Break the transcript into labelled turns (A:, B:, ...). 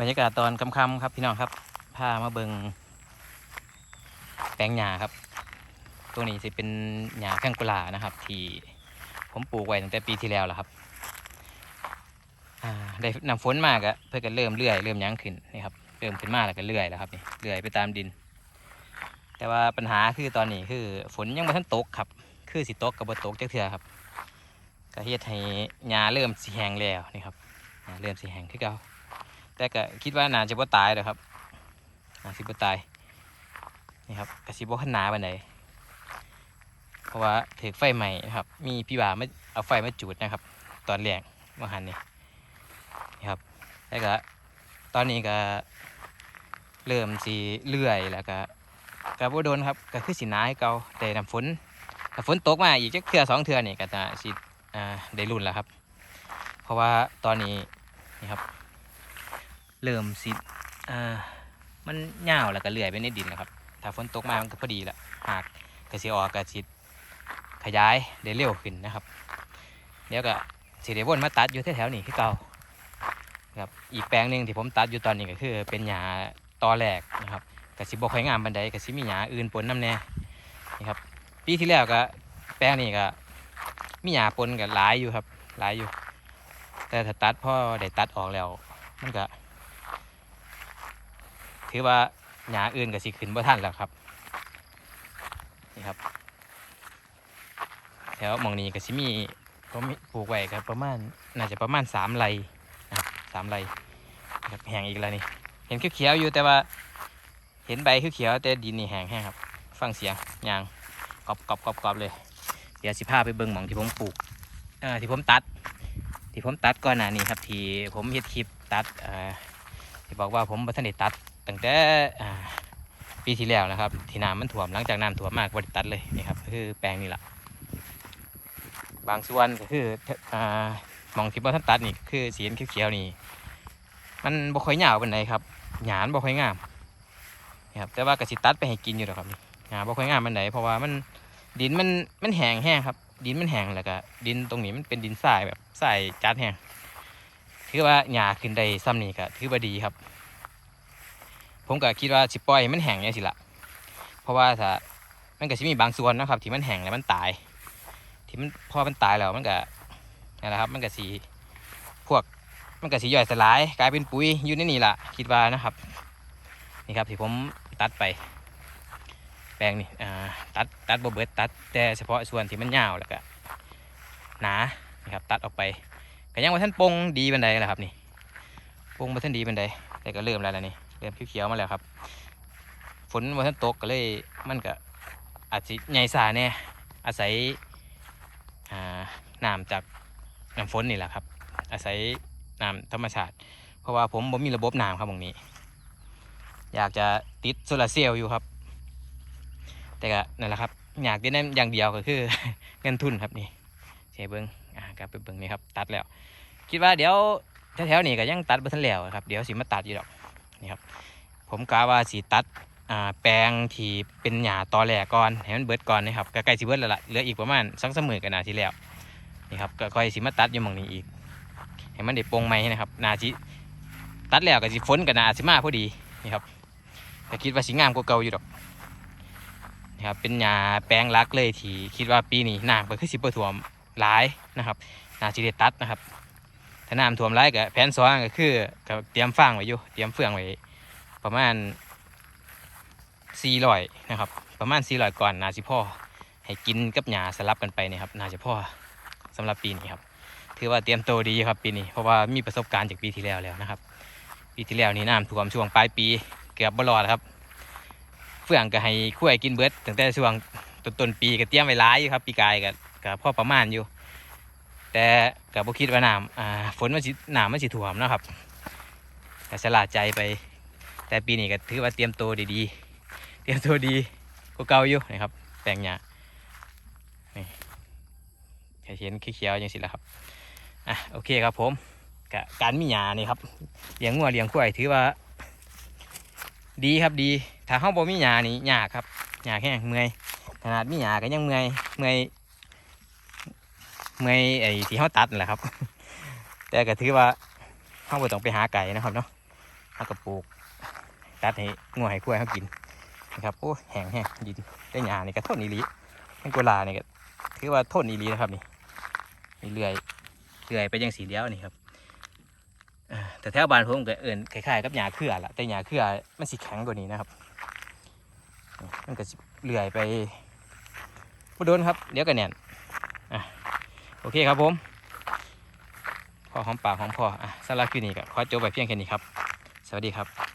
A: บรรยากาศตอนค่ำๆครับพี่น้องครับพามาเบิงแปลงหญ้าครับ ตัวนี้จะเป็นหญ้าแข้งกุหลานะครับ ที่ผมปลูกไว้ตั้งแต่ปีที่แล้วแล้วครับได้นำฝนมากอะเพื่อกันเริ่มเลื่อยเริ่มยั้งขึ้นนี่ครับเริ่มขึ้นมาแล้วก็เลื่อยแล้วครับนี่เลื่อยไปตามดิน แต่ว่าปัญหาคือตอนนี้คือฝนยังไม่ทันตกครับ คือสิตกกับบ่ตกจักเทื่อครับก็เฮ็ดให้หญ้าเริ่มสิแห้งแล้วนี่ครับหญ้าเริ่มสิแห้งคือเก่า แต่ก็คิดว่าน่าจะบ่ตายหรอกครับน่าสิบ่ตายนี่ครับกระสิบ่ขนาดปานใดเพราะว่าถือไฟใหม่นะครับ มีพี่บ่าวมาเอาไฟมาจุดนะครับ ตอนแรกเมื่อหันนี่นี่ครับแล้วก็ตอนนี้ก็เริ่มสีเลื่อยแล้วก็กระโบโดนครับก็คือสีหนาให้เกาแต่น้ำฝนถ้าฝนตกมาอีกจักเทื่อสองเทื่อนี่ก็จะสิอ่าได้รุ่นแล้วครับ เพราะว่าตอนนี้นี่ครับ เริ่มสิอ่ามันเหย่าวแล้วก็เลื่อยไปในดินแล้วครับ ถ้าฝนตกมามันก็พอดีละหากกระสีออกกระสิขยายได้เร็วขึ้นนะครับ เดี๋ยวก็สิเดวนมาตัดอยู่แถวๆนี้คือเก่าครับอีกแปลงหนึ่งที่ผมตัดอยู่ตอนนี้ก็คือ เป็นหญ้าตอแรกนะครับกระสิบกค่อยงามบันไดกระสิมีหญ้าอื่นปนน้ำแน่นี่ครับปีที่แล้วก็แปลงนี้ก็มีหญ้าปนกับหลายอยู่ครับหลายอยู่ แต่ถ้าตัดพ่อได้ตัดออกแล้ว มันก็ ถือว่าหญ้าอื่นก็สิขึ้นบ่ทันแล้วครับนี่ครับแถวมองนี้ก็สิมีผมปลูกไว้ครับประมาณน่าจะประมาณสามไรนะครับสามไรนะครับแห้งอีกแล้วนี่เห็นเขียวๆอยู่แต่ว่าเห็นใบเขียวๆแต่ดินนี่แห้งแห้งครับ ฟังเสียงยางกรอบกรอบกรอบกรอบเลย เดี๋ยวสิพาไปเบิ่งหมองที่ผมปลูกอ่อที่ผมตัด ที่ผมตัดก่อนหน้านี้ครับที่ผมเฮ็ดคลิปตัดอ่อที่บอกว่าผมบัทันได้ตัด ตั้งแต่ปีที่แล้วนะครับ ที่น้ำมันท่วมหลังจากน้ำท่วมมากบริตัดเลยนี่ครับคือแปลงนี่แหละบางส่วนก็คืออ่ามองที่บ่ท่านตัดนี่คือสีเขียวๆนี่มันบ่ค่อยหยาวปานใดครับหยานบ่ค่อยงามนี่ครับแต่ว่ากระสิตัดไปให้กินอยู่หรอกครับหยาบ่ค่อยงามปานใดเพราะว่ามันดินมันมันแห้งแห้งครับ ดินมันแห้งแล้วก็ดินตรงนี้มันเป็นดินทรายแบบทรายจัดแห้งถือว่าหญ้าขึ้นได้ซ้ำนี่ก็ถือว่าดีครับ ผมก็คิดว่าสิปล่อยมันแห้งเนี่ยสิละเพราะว่าถ้ามันก็สิมีบางส่วนนะครับ ที่มันแห้งแล้วมันตาย ที่มันพอมันตายแล้วมันก็นั่นแหละครับ มันก็สีพวกมันก็สีย่อยสลายกลายเป็นปุ๋ยอยู่ในนี่ละคิดว่านะครับ นี่ครับที่ผมตัดไป แปลงนี่ตัดตัดบ่เบิดตัดแต่เฉพาะส่วนที่มันยาวแล้วก็หนานะครับ ตัดออกไปก็ยังว่าท่านปงดีบันไดแหละครับนี่ปงมาท่านดีบันไดแต่ก็เริ่มแล้วล่ะนี่ ริ่มเขียวๆมาแล้วครับ ฝนวันนั้นตกก็เลยมันก็อาจจะใหญ่สาเนี่ยอาศัยน้ำจากน้ำฝนนี่แหละครับ อาศัยน้ำธรรมชาติ เพราะว่าผมผมมีระบบน้ำครับตรงนี้ อยากจะติดโซลาร์เซลล์อยู่ครับ แต่ก็นั่นแหละครับ อยากได้นั่นอย่างเดียวก็คือเงินทุนครับนี่เชเบิงอ่ากลับไปเบิงนี่ครับ ตัดแล้ว คิดว่าเดี๋ยวแถวๆนี้ก็ยังตัดบ่ทันแล้วครับ เดี๋ยวสิมาตัดอยู่ดอก นี่ครับผมกะว่าสีตัดแปลงที่เป็นหญ้าตอแหลก่อนให้มันเบิดก่อนนะครับใกล้สิเบิดแล้วล่ะเหลืออีกประมาณสองสมหมื่นกันนาทีแล้วนี่ครับก็ค่อยสิมาตัดอยู่หมองนี้อีกให้มันได้โปงไหมนะครับนาจิตัดแล้วก็สิฝนกันนาสิมาพอดีนี่ครับก็คิดว่าสิงามกว่าเก่าอยู่ดอกนี่ครับเป็นหญ้าแปลงหลักเลยที่คิดว่าปีนี้น้ำก็คือสิบ่ท่วมหลายนะครับนาจิได้ตัดนะครับ น้ำท่วมไรก็แผนสองก็คือก็เตรียมฟางไว้อยู่เตรียมเฟืองไว้ประมาณสี่ร้อยนะครับ ประมาณสี่ร้อยก่อนนาสิพ่อให้กินกับหญ้าสลับกันไปนี่ครับนาจะพ่อสำหรับปีนี้ครับ ถือว่าเตรียมโตดีครับปีนี้เพราะว่ามีประสบการณ์จากปีที่แล้วแล้วนะครับ ปีที่แล้วนี่น้ำท่วมช่วงปลายปีเกือบบรอดครับ เฟืองก็ให้คุ้ยกินเบิดตั้งแต่ช่วงต้นต้นๆปีก็เตรียมไว้หลายอยู่ครับปีกายก็ก็พอประมาณอยู่ แต่กับบ่คิดว่าน้ำอ่าฝนมันสิน้ำมันสิท่วมนะครับแต่สลาดใจไป แต่ปีนี้ก็ถือว่าเตรียมตัวดีๆ เตรียมตัวดีก็เก่าอยู่นะครับแปลงหญ้านี่เห็นเขียวๆอย่างสิละครับอะโอเคครับผมกการมีหญ้านี่ครับเลี้ยงงัวเลี้ยงควายถือว่า ดีครับดี ถ้าห้องบ่มีหญ้านี่ยากครับยากแห้งเมื่อยขนาดมีหญ้าก็ยังเมื่อยเมื่อย เมื่อยไอ้ที่เขาตัดนั่นแหละครับ แต่ก็ถือว่าเขาบ่ต้องไปหาไก่นะครับเนาะเอากระปลูกตัดให้งัวให้กล้วยเขากินนะครับโอ้แห้งแห้งดินได้หญ้านี่ก็ทนอีหลีแห้กุหลานี่ก็ถือว่าทนอีหลีนะครับนี่นี่เลื่อยเลื่อยไปยังสีเดียวนี่ครับแต่แถวบ้านผมก็เอิ่นคล้ายๆกับหญ้าเครือละแต่หญ้าเครือมันสิแข็งกว่านี้นะครับ มันก็เลื่อยไปบ่โดนครับ เดี๋ยวก็แน่นอะ โอเคครับผมพอหอมปากหอมคออะสาระคลิปนี้ก็ขอจบไปเพียงแค่นี้ครับ สวัสดีครับ